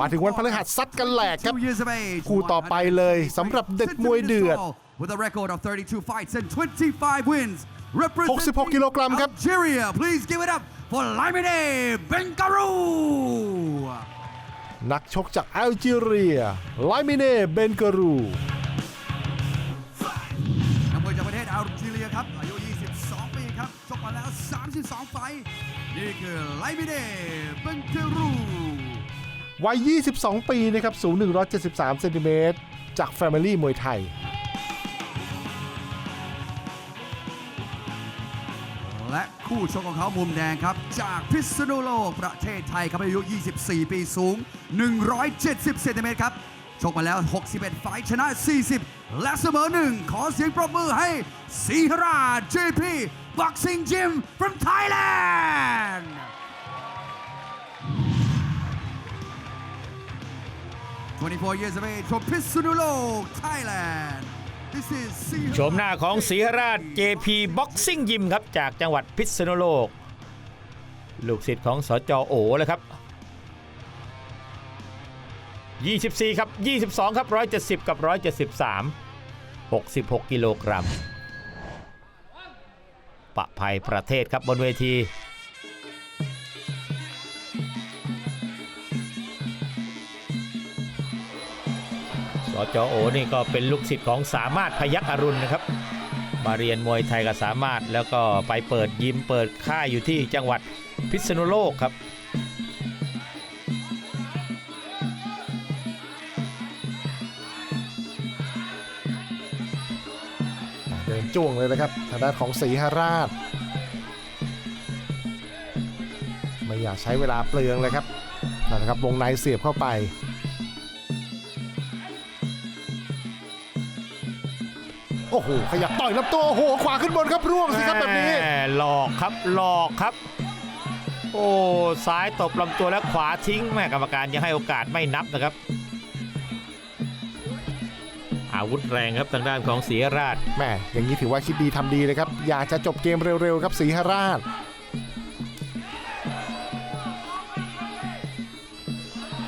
มาถึงวันพฤหัสซัดกันแหลกครับ22 years of age คู่ต่อไปเลยสำหรับเด็กมวยเดือด with a record of 32 fights and 25 wins representing 66 กิโลกรัมครับ Algeria please give it up for Lamine Benkarou นักชกจากแอลจีเรียไลมิเน่เบนการูนักมวยจากประเทศอัลจีเรียครับ อายุ 22 ปีครับ ชกมาแล้ว 32 ไฟท์นี่คือไลมิเน่เบนเทรู วัย 22 ปีนะครับสูง 173 เซนติเมตรจาก Family มวยไทย และคู่ชกของเขามุมแดงครับ จากพิษณุโลกประเทศไทยครับอายุ 24 ปีสูง 170 เซนติเมตรครับชกมาแล้ว 61 ไฟชนะ 40 และเสมอหนึ่งขอเสียงปรบมือให้สีรา JP Boxing Gym from Thailand 24 years of age from Pisunulok, Thailand. This is โฉมหน้าของศรีหราช JP Boxing Gym ครับ จากจังหวัดพิษณุโลก ลูกศิษย์ของสจโอเลยครับ 24 ครับ 22 ครับ 170 กับ 173 66 กิโลกรัมปะภัยประเทศครับบนเวที จโอนี่ก็เป็นลูกศิษย์ของสามารถพยักอรุณนะครับ มาเรียนมวยไทยกับสามารถแล้วก็ไปเปิดยิมเปิดค่ายอยู่ที่จังหวัดพิษณุโลกครับเดินจ้วงเลยนะครับทางด้านของสีหราช ไม่อยากใช้เวลาเปลืองเลยครับนะครับวงในเสียบเข้าไป โอ้โหขยับต่อยลำตัวโอ้โหขวาขึ้นบนครับร่วงสิครับแบบนี้แหมหลอกครับหลอกครับ โอ้ซ้ายตบลำตัวแล้วขวาทิ้งแม่กรรมการยังให้โอกาสไม่นับนะครับ อาวุธแรงครับทางด้านของศรีราชแม่อย่างนี้ถือว่าคิดดีทำดีเลยครับ อยากจะจบเกมเร็วๆครับสีหราช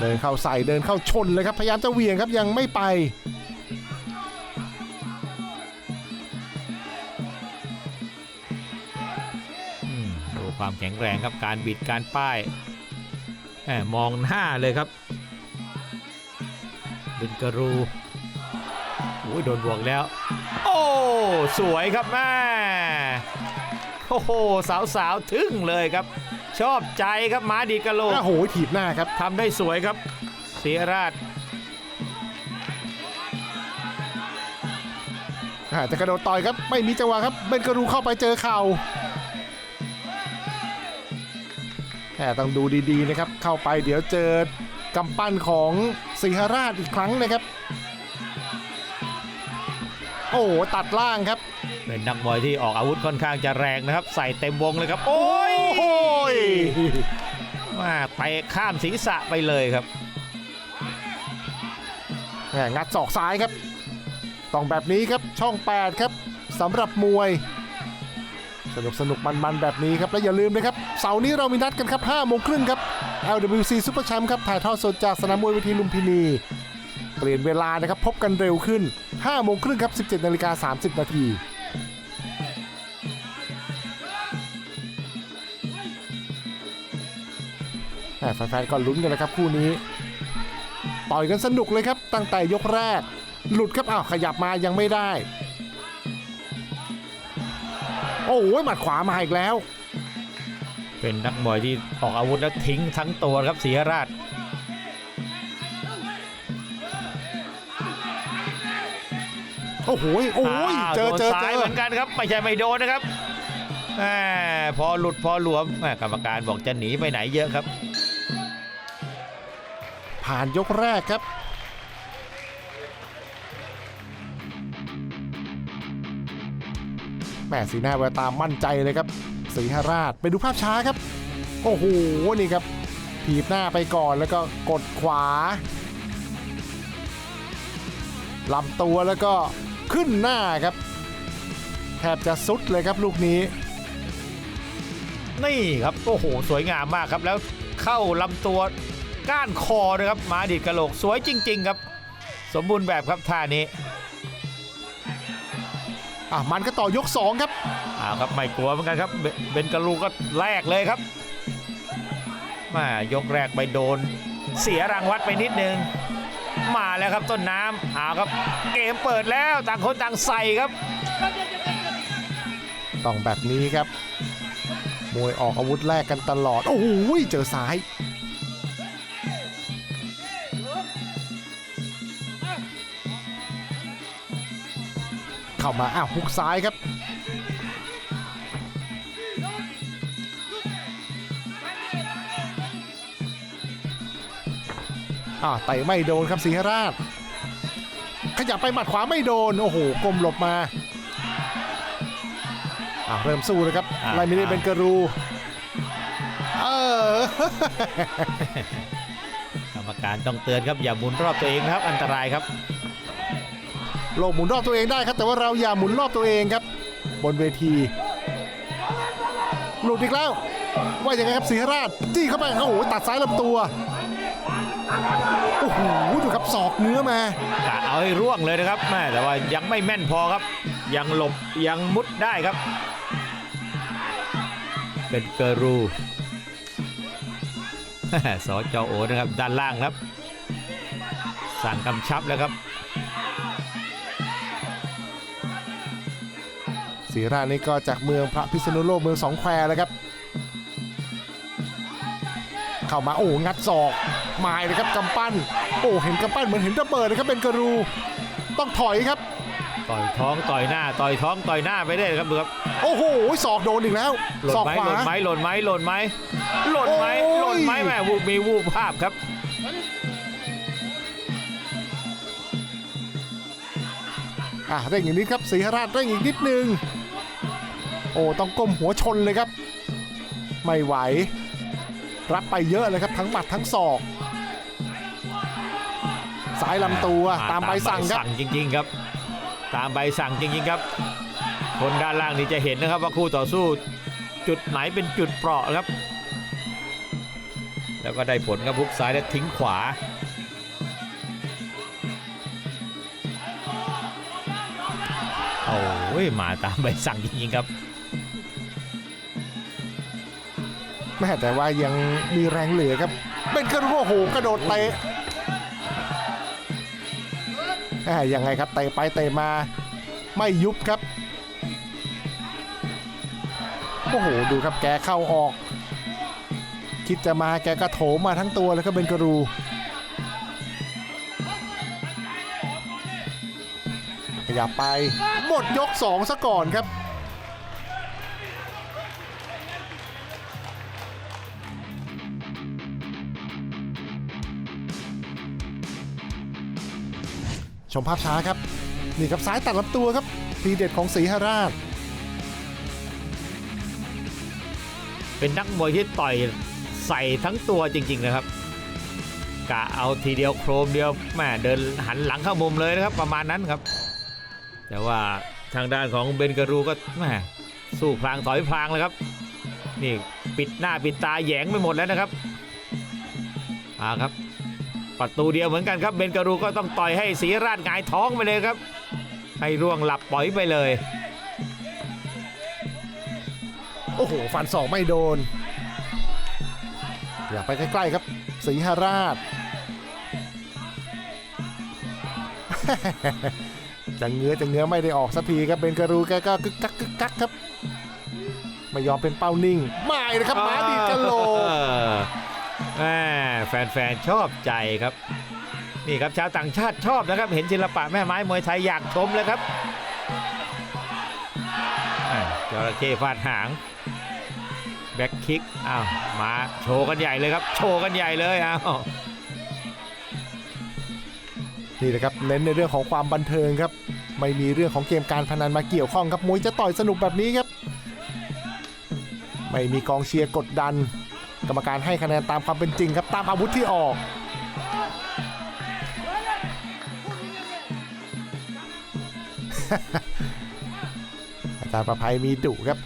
เดินเข้าใส่เดินเข้าชนเลยครับ พยายามจะเหวี่ยงครับยังไม่ไป แข็งแรงครับการบิดการป้ายแหมมองหน้าเลยครับบินกรูโอ้ยโดนบวกแล้ว โอ้สวยครับแม่โอ้โหสาวๆทึ่งเลยครับ ชอบใจครับม้าดีกะโหลกโอ้โหถีบหน้าครับทำได้สวยครับเสียราชอาจะกระโดดต่อยครับไม่มีจังหวะครับเบนกรูเข้าไปเจอเข่า แต่ต้องดูดีๆนะครับ เข้าไปเดี๋ยวเจอกำปั้นของสิงหราชอีกครั้งนะครับ โอ้โหตัดล่างครับ เป็นนักมวยที่ออกอาวุธค่อนข้างจะแรงนะครับ ใส่เต็มวงเลยครับ โอ้ยโอ้ยมาไปข้ามศีรษะไปเลยครับแหม่งัดศอกซ้ายครับ ต้องแบบนี้ครับช่อง 8 ครับสำหรับมวย สนุกสนุกมันๆ แบบนี้ครับ และอย่าลืมนะครับ เสาร์นี้เรามีนัดกันครับ5โมงครึ่งครับ LWC Super Champ ครับ ถ่ายทอดสดจากสนามมวยเวทีลุมพินี เปลี่ยนเวลานะครับ พบกันเร็วขึ้น5โมงครึ่งครับ 17นาฬิกา30 นาทีแฟนๆก็ลุ้นกันนะครับคู่นี้ ต่อยกันสนุกเลยครับตั้งแต่ยกแรก หลุดครับอ้าวขยับมายังไม่ได้ โอ้ยหมัดขวามาอีกแล้ว เป็นนักมวยที่ออกอาวุธแล้วทิ้งทั้งตัวครับศรีราชโอ้โหโอ้ยาวเจอโดนเจอเจซ้ายอเหมือนกันครับ ไม่ใช่ไม่โดนนะครับแหมพอหลุดพอหลวมแหมกรรมการบอกจะหนีไปไหนเยอะครับ ผ่านยกแรกครับ แหม่สีหน้าแววตามั่นใจเลยครับสีหราชไปดูภาพช้าครับ โอ้โหนี่ครับถีบหน้าไปก่อนแล้วก็กดขวาลำตัวแล้วก็ขึ้นหน้าครับ แทบจะสุดเลยครับลูกนี้ นี่ครับโอ้โห สวยงามมากครับแล้วเข้าลำตัวก้านคอนะครับมาดีดกระโหลกสวยจริง ๆ ครับ สมบูรณ์แบบครับท่านี้ อะมันก็ต่อยก 2 ครับอ้าวครับไม่กลัวเหมือนกันครับเบเบนกาลูก็แลกเลยครับมายกแรกไปโดน เสียรางวัดไปนิดนึง มาแล้วครับต้นน้ำอ้าวครับ เกมเปิดแล้วต่างคนต่างใส่ครับ ต้องแบบนี้ครับ มวยออกอาวุธแรกกันตลอด โอ้โหเจอซ้าย เข้ามาอ้าวฮุกซ้ายครับ อ่าเตะไม่โดนครับสีหราช ขยับไปหมัดขวาไม่โดน โอ้โหกลมหลบมาอะเริ่มสู้เลยครับอะไลมินีเป็นกรูเออกรรมการต้องเตือนครับอย่าหมุนรอบตัวเองนะครับ อันตรายครับ โลกหมุนรอบตัวเองได้ครับ แต่ว่าเราอย่าหมุนรอบตัวเองครับ บนเวที หลุดอีกแล้ว ว่ายังไงครับสีราชจี้เข้าไปโอ้โหตัดซ้ายลำตัวโอ้โหดูครับศอกเนื้อมากะเอาให้ร่วงเลยนะครับแม่แต่ว่ายังไม่แม่นพอครับ ยังหลบยังมุดได้ครับ เป็นเกอรูสจโอนะครับด้านล่างครับ สั่งกำชับแล้วครับ สีราชนี่ก็จากเมืองพระพิษณุโลกเมืองสองแควแล้วครับ เข้ามาโอ้งัดศอกหมายเลยครับกำปั้น โอ้เห็นกำปั้นเหมือนเห็นระเบิดนะครับเป็นกรูต้องถอยครับ ต่อยท้องต่อยหน้าต่อยท้องต่อยหน้าไปได้เลยครับดูครับโอ้โหศอกโดนอีกแล้วหล่นศอกไหมขวาหล่นไหมหล่นไหมหล่นไหมหล่นไหมโอ้ย หล่นไหมแม่วูบมีวูบภาพครับ อะเร่งอีกนิดครับสีหราชเร่งอีกนิดนึง โอ้ต้องก้มหัวชนเลยครับ ไม่ไหว รับไปเยอะเลยครับ ทั้งหมัดทั้งศอก สายลำตัวตามใบสั่งครับจริง ๆ ครับ ตามใบสั่งจริง ๆ ครับ คนด้านล่างนี่จะเห็นนะครับว่าคู่ต่อสู้จุดไหนเป็นจุดเปราะครับ แล้วก็ได้ผลครับพุกซ้ายและทิ้งขวาโอ้ยมาตามใบสั่งจริงๆครับ แม่แต่ว่ายังมีแรงเหลือครับ เป็นกระโดดโอ้โหกระโดดเตะแหมยังไงครับเตะไปเตะมาไม่ยุบครับโอ้โหดูครับแกเข้าออก คิดจะมาแกก็โถมมาทั้งตัวแล้วก็เป็นกระรูขยับไปหมดยก 2 ซะก่อนครับ ชมภาพช้าครับ นี่ครับซ้ายตัดลำตัวครับ ทีเด็ดของสีหราช เป็นนักมวยที่ต่อยใส่ทั้งตัวจริง ๆ นะครับกะเอาทีเดียวโครมเดียวแม่เดินหันหลังเข้ามุมเลยนะครับประมาณนั้นครับ แต่ว่าทางด้านของเบนการูก็แม่สู้พลางถอยพลางเลยครับ นี่ปิดหน้าปิดตาแยงไปหมดแล้วนะครับอ่าครับ ประตูเดียวเหมือนกันครับเบนการูก็ต้องต่อยให้สีราชหงายท้องไปเลยครับให้ร่วงหลับปล่อยไปเลย โอ้โหฟันศอกไม่โดน อยากไปใกล้ๆครับสีหราชจะเงื้อจะเงื้อไม่ได้ออกสักทีครับเป็นกระรูแกก็กึกกักกึกกักครับไม่ยอมเป็นเป้านิ่งไม่นะครับหมาดีดกะโหล แม่แฟนๆชอบใจครับ นี่ครับชาวต่างชาติชอบนะครับ เห็นศิลปะแม่ไม้มวยไทยอยากชมเลยครับอ่าจระเข้ฟาดหาง แบ็คคิกอ้าวมาโชว์กันใหญ่เลยครับ โชว์กันใหญ่เลยอ้าวนี่นะครับเน้นในเรื่องของความบันเทิงครับ ไม่มีเรื่องของเกมการพนันมาเกี่ยวข้องครับมวยจะต่อยสนุกแบบนี้ครับ ไม่มีกองเชียร์กดดัน กรรมการให้คะแนนตามความเป็นจริงครับตามอาวุธที่ออก อาจารย์ประภัยมีดุครับ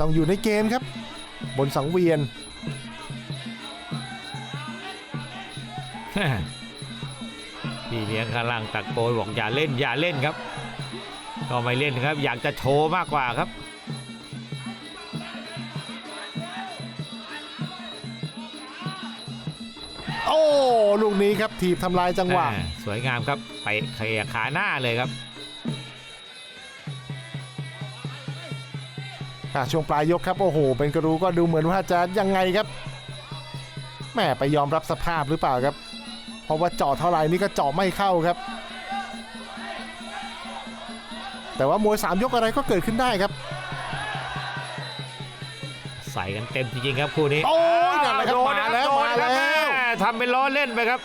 ต้องอยู่ในเกมครับ บนสังเวียนพี่เลี้ยงข้างล่างตะโกนบอกอย่าเล่นอย่าเล่นครับ ก็ไม่เล่นครับ อยากจะโชว์มากกว่าครับ โอ้ลูกนี้ครับถีบทำลายจังหวะอ่าสวยงามครับไปเคลียร์ขาหน้าเลยครับอะช่วงปลายยกครับโอ้โห เป็นกระรูก็ดูเหมือนว่าจะยังไงครับแม่ไปยอมรับสภาพหรือเปล่าครับ เพราะว่าเจาะเท่าไหร่นี่ก็เจาะไม่เข้าครับ แต่ว่ามวย 3 ยกอะไรก็เกิดขึ้นได้ครับ ใส่กันเต็มจริงๆครับคู่นี้ โอ้ยนั่นแหละครับโดนมานะแล้วโดนมานะแล้วม่ ทำเป็นล้อเล่นไปครับ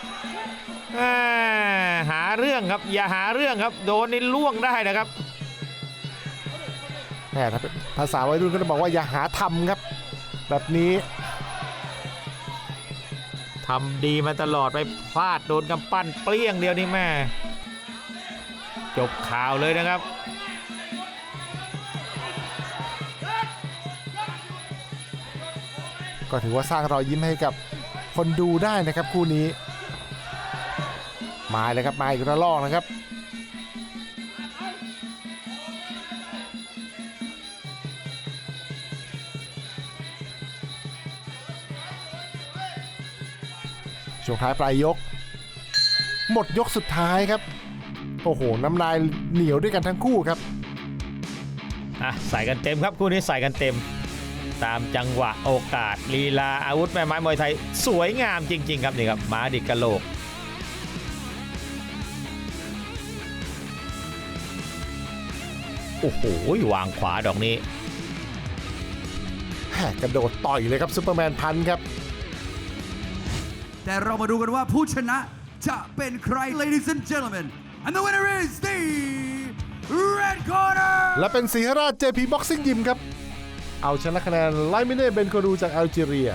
แม่หาเรื่องครับอย่าหาเรื่องครับ โดนนี่ล่วงได้นะครับแม่ถ้าเป็นภาษาวัยรุ่นก็จะบอกว่าอย่าหาทำครับ แบบนี้ทำดีมาตลอดไปพลาดโดนกำปั้นเปรี้ยงเดียวนี่แม่จบข่าวเลยนะครับก็ถือว่าสร้างรอยยิ้มให้กับ คนดูได้นะครับคู่นี้ มาเลยครับมาอีกระลอกนะครับช่วงท้ายปลายยก หมดยกสุดท้ายครับ โอ้โห น้ำลายเหนียวด้วยกันทั้งคู่ครับอะใส่กันเต็มครับคู่นี้ใส่กันเต็ม ตามจังหวะโอกาสลีลาอาวุธแม่ไม้มวยไทย สวยงามจริง ๆ ครับนี่ครับม้าดิกกะโหลกโอ้โหวางขวาดอกนี้แหม่กระโดดต่อยเลยครับซูเปอร์แมนพันครับ แต่เรามาดูกันว่าผู้ชนะจะเป็นใคร ladies and gentlemen and the winner is the red corner และเป็นสีหราช JP Boxing Gym ครับ เอาชนะคะแนนไลมิเน่เบนโครูจากแอลจีเรีย